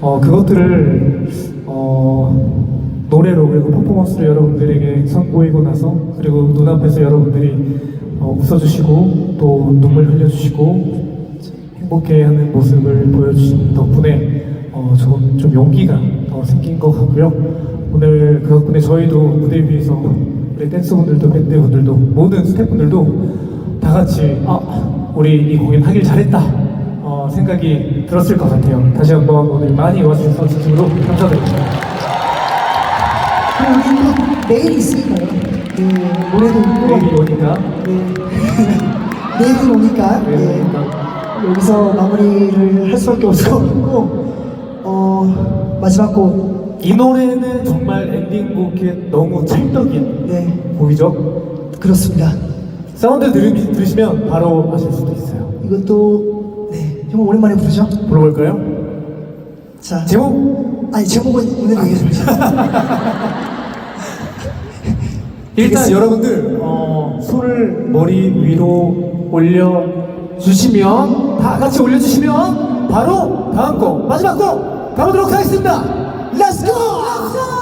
어, 그것들을 어, 노래로 그리고 퍼포먼스로 여러분들에게 선보이고 나서 그리고 눈앞에서 여러분들이 어, 웃어주시고 또 눈물 흘려주시고 행복해하는 모습을 보여주신 덕분에 어, 좀, 좀 용기가 더 생긴 것 같고요. 오늘 그 덕분에 저희도 무대 위에서 우리 댄서분들도 밴드분들도 모든 스태프분들도 다 같이 아 우리 이 공연 하길 잘했다 어, 생각이 들었을 것 같아요. 다시 한번 오늘 많이 와주셔서 진심으로 감사드립니다. 그리고 우리 또 내일 있으니까요. 네, 있고. 내일이 오니까 네. 내일이 오니까. 내일이 네. 오니까. 여기서 마무리를 할 수밖에 없을 것 같고, 어, 마지막 곡. 이 노래는 정말 엔딩곡에 너무 찰떡인 네, 곡이죠. 그렇습니다. 사운드 들으, 들으시면 바로 아실 수도 있어요. 이것도, 네, 정말 오랜만에 부르죠? 불러볼까요? 자. 제목 아니, 제목은 오늘 얘기해줍니다. 일단 알겠습니다. 여러분들 어, 손을 머리 위로 올려 주시면 다 같이 올려 주시면 바로 다음 곡 마지막 곡 가보도록 하겠습니다.